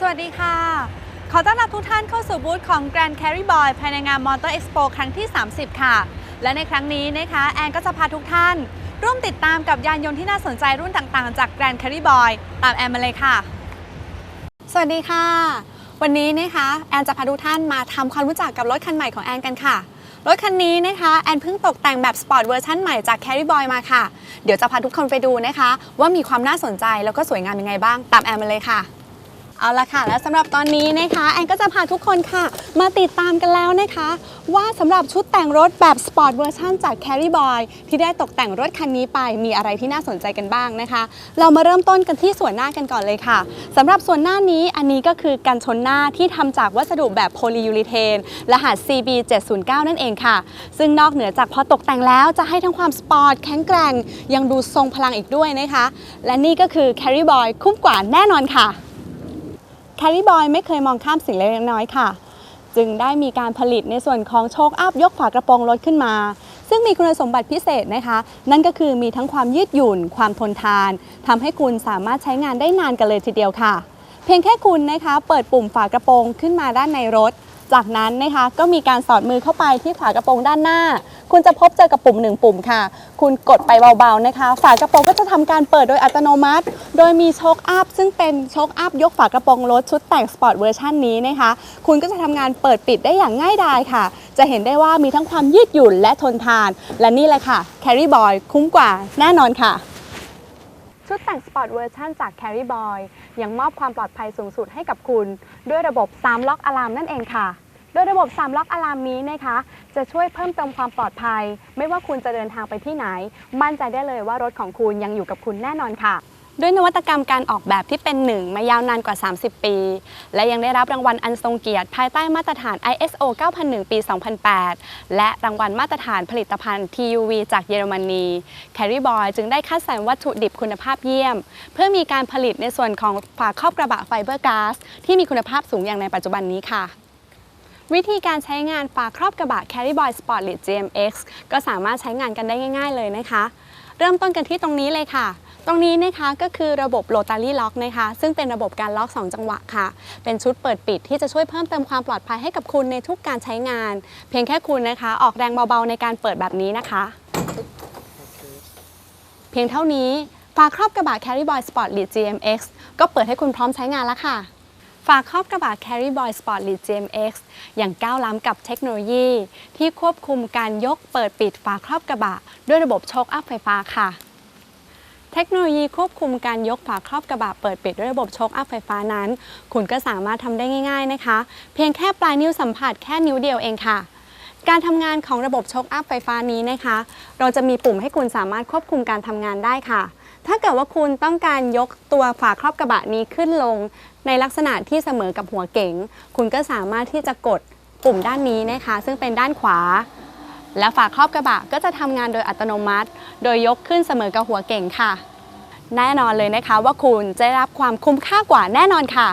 สวัสดีค่ะ ขอต้อนรับทุกท่านเข้าสู่บูธของ Grand Carry Boy ภายในงาน Motor Expo ครั้งที่ 30 ค่ะ และในครั้งนี้นะคะ แอนก็จะพาทุกท่าน ร่วมติดตามกับยานยนต์ที่น่าสนใจรุ่นต่างๆ จาก Grand Carry Boy ตามแอนมาเลยค่ะ สวัสดีค่ะ วันนี้นะคะแอนจะพาทุกท่านมาทำความรู้จักกับรถคันใหม่ของแอนกันค่ะรถคันนี้นะคะแอนเพิ่งตกแต่งแบบสปอร์ตเวอร์ชันใหม่จาก Carry Boy มาค่ะ เดี๋ยวจะพาทุกคนไปดูนะคะ ว่ามีความน่าสนใจแล้วก็สวยงามยังไงบ้าง ตามแอนมาเลยค่ะ เอาละค่ะ และสำหรับตอนนี้นะคะ แอนก็จะพาทุกคนค่ะ มาติดตามกันแล้วนะคะ ว่าสำหรับชุดแต่งรถแบบสปอร์ตเวอร์ชันจาก Carry Boy ที่ได้ตกแต่งรถคันนี้ไปมีอะไรที่น่าสนใจกันบ้างนะคะ เรามาเริ่มต้นกันที่ส่วนหน้ากันก่อนเลยค่ะสำหรับส่วนหน้านี้อันนี้ก็คือกันชนหน้าที่ทำจากวัสดุแบบโพลียูริเทนรหัส CB709 นั่นเองค่ะ ซึ่งนอกเหนือจากพอตกแต่งแล้วจะให้ทั้งความสปอร์ตแข็งแกร่งยังดูทรงพลังอีกด้วยนะคะ และนี่ก็คือ Carry Boy คุ้มกว่าแน่นอนค่ะ แคาริบอยไม่เคยมองข้ามสิ่งเล็กๆน้อยๆค่ะ จึงได้มีการผลิตในส่วนของโชคอัพยกฝากระโปรงรถขึ้นมา ซึ่งมีคุณสมบัติพิเศษนะคะ นั่นก็คือมีทั้งความยืดหยุ่น ความทนทานทำให้คุณสามารถใช้งานได้นานกันเลยทีเดียวค่ะ เพียงแค่คุณนะคะ เปิดปุ่มฝากระโปรงขึ้นมาด้านในรถ จากนั้นนะคะก็มีการสอดมือเข้าไปที่ฝากระโปรงด้านหน้า คุณจะพบเจอกับปุ่มหนึ่งปุ่มค่ะ คุณกดไปเบาๆนะคะ ฝากระโปรงก็จะทำการเปิดโดยอัตโนมัติ โดยมีโชคอัพซึ่งเป็นโชคอัพยกฝากระโปรงรถชุดแต่งสปอร์ตเวอร์ชันนี้นะคะ คุณก็จะทำงานเปิดปิดได้อย่างง่ายดายค่ะ จะเห็นได้ว่ามีทั้งความยืดหยุ่นและทนทาน และนี่เลยค่ะ Carry Boy คุ้มกว่าแน่นอนค่ะ ชุดแต่งสปอร์ตเวอร์ชันจาก Carry Boy ยังมอบความปลอดภัยสูงสุดให้กับคุณ ด้วยระบบ 3 ล็อกอะลามนั่นเองค่ะ โดยระบบ 3 ล็อกอะลามนี้นะคะ จะช่วยเพิ่มเติมความปลอดภัย ไม่ว่าคุณจะเดินทางไปที่ไหน มั่นใจได้เลยว่ารถของคุณยังอยู่กับคุณแน่นอนค่ะ ด้วยนวัตกรรมการออกแบบที่เป็นหนึ่งมายาวนานกว่า 30 ปี และยังได้รับรางวัลอันทรงเกียรติภายใต้มาตรฐาน ISO 9001 ปี 2008 และรางวัลมาตรฐานผลิตภัณฑ์ TUV จากเยอรมนี Carry Boy จึงได้คัดสรรวัตถุดิบคุณภาพเยี่ยม เพื่อมีการผลิตในส่วนของฝาครอบกระบะไฟเบอร์ก๊าซที่มีคุณภาพสูงอย่างในปัจจุบันนี้ค่ะวิธีการใช้งานฝาครอบกระบะ Carry Boy Sport Lead GMX ก็สามารถใช้งานกันได้ง่าย ๆ เลยนะคะ เริ่มต้นกันที่ตรงนี้เลยค่ะ ตรงนี้นะคะก็คือระบบ Rotary Lock นะคะ ซึ่งเป็นระบบการล็อก 2 จังหวะค่ะ เป็นชุดเปิดปิดที่จะช่วยเพิ่มเติมความปลอดภัยให้กับคุณในทุกการใช้งาน เพียงแค่คุณนะคะ ออกแรงเบาๆในการเปิดแบบนี้นะคะ เพียงเท่านี้ฝาครอบกระบะ Carry Boy Sport Lead GMX ก็เปิดให้คุณพร้อมใช้งานแล้วค่ะฝาครอบกระบะ Carry Boy Sport Lead GMX อย่างก้าวล้ำกับเทคโนโลยี ที่ควบคุมการยกเปิดปิดฝาครอบกระบะ ด้วยระบบโชคอัพไฟฟ้าค่ะ เทคโนโลยีควบคุมการยกฝาครอบกระบะเปิดปิดด้วยระบบโชคอัพไฟฟ้านั้น คุณก็สามารถทำได้ง่าย ๆนะคะ เพียงแค่ปลายนิ้วสัมผัสแค่นิ้วเดียวเองค่ะการทำงานของระบบโชคอัพไฟฟ้านี้นะคะ เราจะมีปุ่มให้คุณสามารถควบคุมการทำงานได้ค่ะ ถ้าเกิดว่าคุณต้องการยกตัวฝาครอบกระบะนี้ขึ้นลง ในลักษณะที่เสมอกับหัวเก๋ง คุณก็สามารถที่จะกดปุ่มด้านนี้นะคะ ซึ่งเป็นด้านขวา และฝาครอบกระบะก็จะทำงานโดยอัตโนมัติ โดยยกขึ้นเสมอกับหัวเก่งค่ะ แน่นอนเลยนะคะว่าคุณจะได้รับความคุ้มค่ากว่าแน่นอนค่ะ